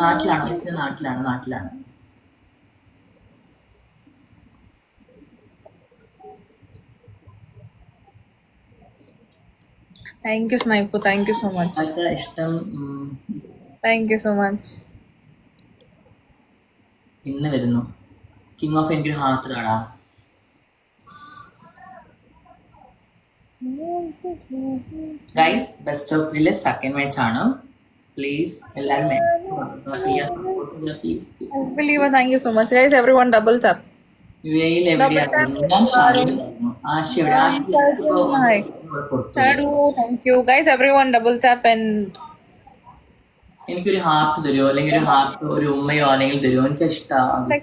നാട്ടിലാണോ മിസ്സിന്റെ നാട്ടിലാണ് നാട്ടിലാണ്. താങ്ക് യു സ്നൈപ്പു താങ്ക് യു സോ മച്ച് ഇഷ്ടം താങ്ക് യു സോ മച്ച് ഇന്ന് വരുന്നു. കിങ് ഓഫ് എനിക്കൊരു ഹാർട്ട് താടാ ഗൈസ് ബെസ്റ്റ് ഓഫ് ത്രീയിലെ സെക്കൻഡ് മാച്ച് ആണ്. പ്ലീസ് എല്ലാവരും please please believe thank you so much guys everyone double tap U എയിൽ എവിടെയായിരുന്നു ഞാൻ ഷാരിലായിരുന്നു ആശ എവിടെ? ആശ കൊടുത്തു ഷാഡു thank you guys everyone double tap and എനിക്കൊരു ഹാർട്ട് തരുമോ അല്ലെങ്കിൽ ഒരു ഹാർട്ട് ഒരു ഉമ്മയോ അല്ലെങ്കിൽ തരുമോ എനിക്ക് ഇഷ്ടമാണ്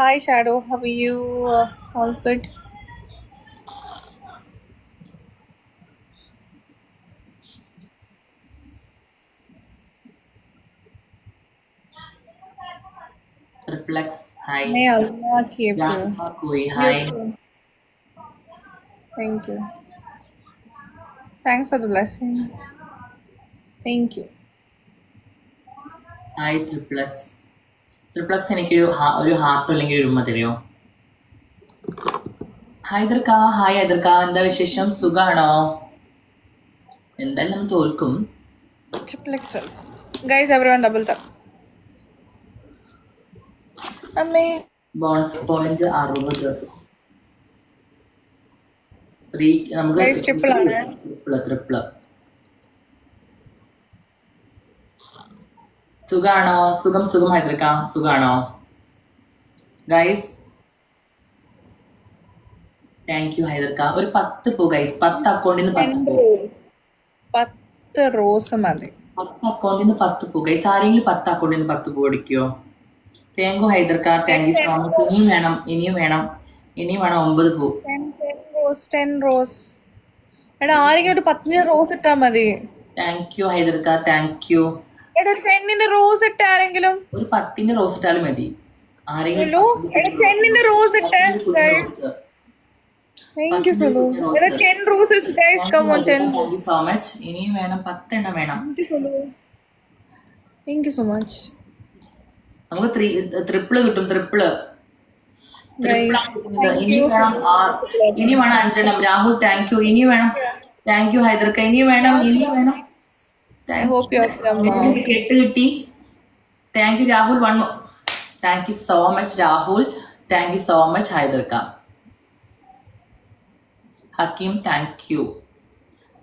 hi shadow have you all good triplex hi. May Allah keep you. Jasima Koi hi Thank you. Thanks for the blessing. Thank you. Hi triplex triplex എനിക്കൊരു ഒരു ഹാർട്ട് അല്ലെങ്കിൽ ഒരു ഉമ്മ തരുമോ ഹൈദർക്ക ഹായ് ഹൈദർക്ക എന്താ വിശേഷം സുഖാണോ എന്തായാലും തോൽക്കും Triple XL. Guys, everyone double tap. അമ്മേ ബോൺസ് പോയിന്റ് അറുപത് ത്രീ നമുക്ക്. ട്രിപ്പിൾ ട്രിപ്പിൾ സുഖാണോ? സുഖം സുഖം ഹൈദ്രക്ക. സുഖാണോ? ഗൈസ് താങ്ക് യു ഹൈദർക്ക ഒരു പത്ത് പോ ഗൈസ് പത്ത് അക്കൗണ്ടിൽ നിന്ന് പത്ത് പത്ത് റോസ് മതി. പത്ത് അക്കൗണ്ടിൽ നിന്ന് പത്ത് പോ. ഗൈസ് ആരെങ്കിലും പത്ത് അക്കൗണ്ടിൽ നിന്ന് പത്ത് പോ അടിക്കോ താങ്ക് യു ഹൈദർക്കാർ താങ്ക് യു സോ മച്ച് ഇനിയും വേണം ഇനിയും വേണം ഇനിയും വേണം ഒമ്പത് പൂ. റോസ് ടെൻ റോസ് എടാ ആരെങ്കിലും ഒരു പത്തിന് റോസ് ഇട്ടാ മതി. താങ്ക് യു ഹൈദർക്ക താങ്ക് യു എടാ ടെന്നിന്റെ റോസ് ഇട്ട ആരെങ്കിലും? ഒരു പത്തിന്റെ റോസ് ഇട്ടാലും മതി. ആരെങ്കിലും ടെന്നിന്റെ റോസ് ഇട്ടേ. Thank you Sulu. എടാ ten roses guys come on ten thank you so much ഇനിയും വേണം പത്തെണ്ണം വേണം. താങ്ക് യു സോ മച്ച് നമുക്ക് ത്രീ ട്രിപ്പിൾ കിട്ടും ത്രിപ്പിൾ ഇനി വേണം ഇനി വേണം അഞ്ചെണ്ണം. രാഹുൽ താങ്ക് യു ഇനി വേണം താങ്ക് യു ഹൈദർക്ക. ഇനി വേണം ഇനി വേണം. എട്ട് കിട്ടി. Thank you Rahul. One thank you so much Rahul. Thank you so much ഹൈദർക്ക. Hakeem thank you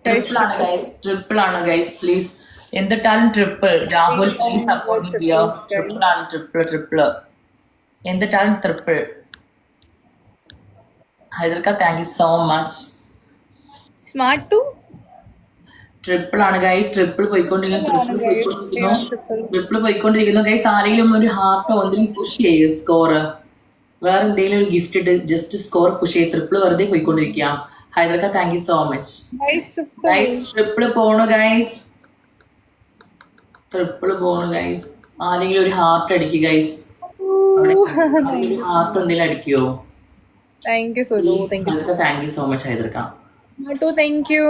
triple ആണ് ഗൈസ് ട്രിപ്പിൾ ആണ് ഗൈസ് പ്ലീസ് എന്തിട്ടാലും ട്രിപ്പിൾ രാഹുൽ പ്ലീസ് സപ്പോർട്ട് ചെയ്യോ ട്രിപ്പിൾ ആണ് ട്രിപ്പിൾ ട്രിപ്പിൾ എന്തിട്ടാലും triple ഹൈദർക്ക thank you so much smart to triple ആണ് guys triple പോയിക്കൊണ്ടിരിക്കുന്നു. Triple പോയിക്കൊണ്ടിരിക്കുന്നു triple പോയിക്കൊണ്ടിരിക്കുന്നു. ഗൈസ് ആരെങ്കിലും ഒരു ഹാർട്ടോ എന്തെങ്കിലും പുഷ് ചെയ്യുക സ്കോർ വേറെ എന്തെങ്കിലും ഒരു ഗിഫ്റ്റ് ഇട്ട് ജസ്റ്റ് സ്കോർ പുഷ് ചെയ്ത് ട്രിപ്പിൾ വെറുതെ പോയിക്കൊണ്ടിരിക്കുക ഹൈദർക്ക thank you so much guys triple പോണു ഗൈസ് ട്രിപ്പിൾ പോണു ഗൈസ് ആരെങ്കിലും ഒരു ഹാർട്ട് അടിക്കുക ഗൈസ് ഹാർട്ട് എന്തെങ്കിലും അടിക്കോ? Thank you Sulu thank you so much ഹൈദർക്ക. Two thank you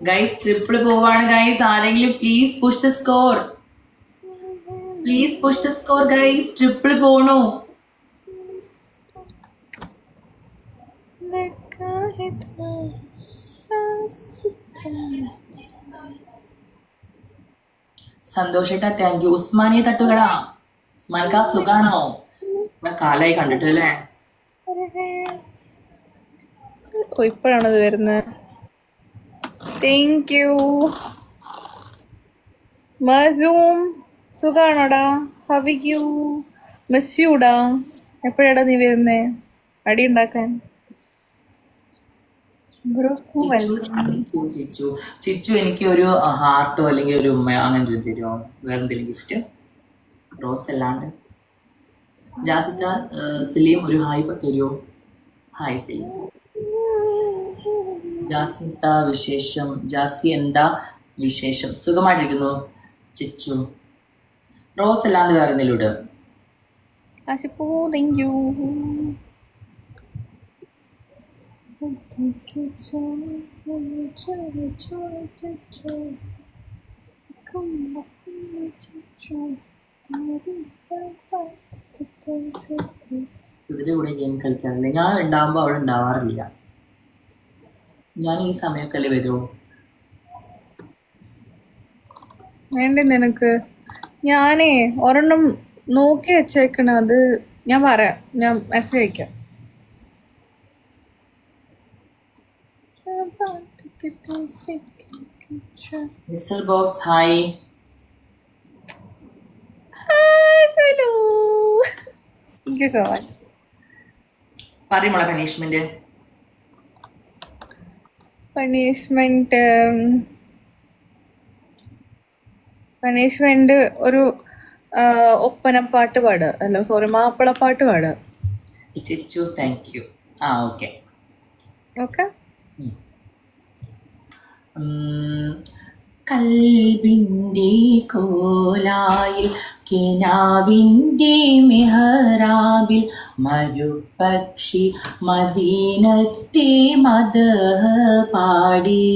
guys triple പോവാണ് ഗൈസ് ആരെങ്കിലും please push the score please push the score guys triple പോണു. സന്തോഷേട്ടാ താങ്ക് യു ഉസ്മാനിയെ തട്ടുകളാ ആ സുഖാണോ? കാലായി കണ്ടിട്ട് അല്ലേ ഇപ്പോഴാണത് വരുന്നത് താങ്ക് യു മസൂം സുഖാണോടാ? ഹവിക്കു മിസ് യുടാ എപ്പോഴാടാ നീ വരുന്നേ? അടി ഉണ്ടാക്കാൻ ചിച്ചു ചിച്ചു എനിക്ക് ഒരു ഹാർട്ടോ അല്ലെങ്കിൽ ഒരു ഉമ്മയോ അങ്ങനെ എന്തെങ്കിലും തരുമോ? വേറെ എന്തെങ്കിലും ഗിഫ്റ്റ് റോസ് അല്ലാണ്ട്. ജാസിത സലീം ഒരു ഹായ് തരുമോ? ഹായ് സലീം. ജാസിത്ത വിശേഷം. ജാസി എന്താ വിശേഷം? സുഖമായിട്ടിരിക്കുന്നു ചിച്ചു റോസ് അല്ലാണ്ട് വേറെ എന്തെങ്കിലും ഇടും? താങ്ക് യു ഇതിന്റെ കൂടെ ഗെയിം കളിക്കാറില്ല ഞാൻ ഉണ്ടാവുമ്പോ അവിടെ ഉണ്ടാവാറില്ല ഞാൻ ഈ സമയമൊക്കെ വരുമോ വേണ്ട നിനക്ക്? ഞാനേ ഒരെണ്ണം നോക്കി വെച്ചേക്കണ അത് ഞാൻ പറയാം. ഞാൻ മെസ്സേജ് അയക്കാം. Mister boss hi. Hello thank you so much പറയുമ്പോളെ punishment punishment punishment ഒരു ഒപ്പനപ്പാട്ട് പാട് അല്ല സോറി മാപ്പിളപ്പാട്ട് പാട് ചിച്ചു താങ്ക് യു ആ ഓക്കെ ഓക്കെ കൽബിന്റെ കോലായിൽ കിനാവിന്റെ മെഹറാബിൽ മരുപക്ഷി മദീനത്തെ മത പാടി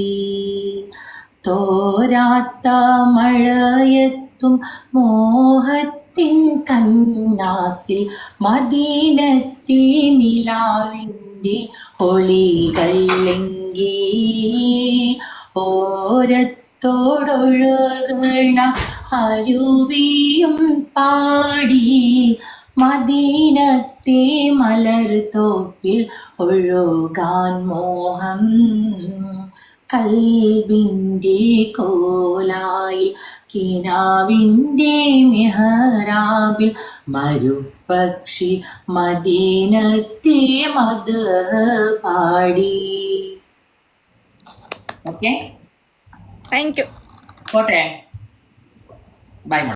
തോരാത്ത മഴയത്തും മോഹത്തിൻ കന്നാസിൽ മദീനത്തെ നിലാവിന്റെ ഒളികൾ എങ്കി ഓരത്തോടൊഴുകണ അരുവിയും പാടി മദീനത്തെ മലർത്തോപ്പിൽ ഒഴുകാൻ മോഹം. കൽബിന്റെ കോലായി കിനാവിന്റെ മെഹറാബിൽ മരുപക്ഷി മദീനത്തെ മത പാടി. ഓക്കെ താങ്ക് യു പോട്ടെ ബൈ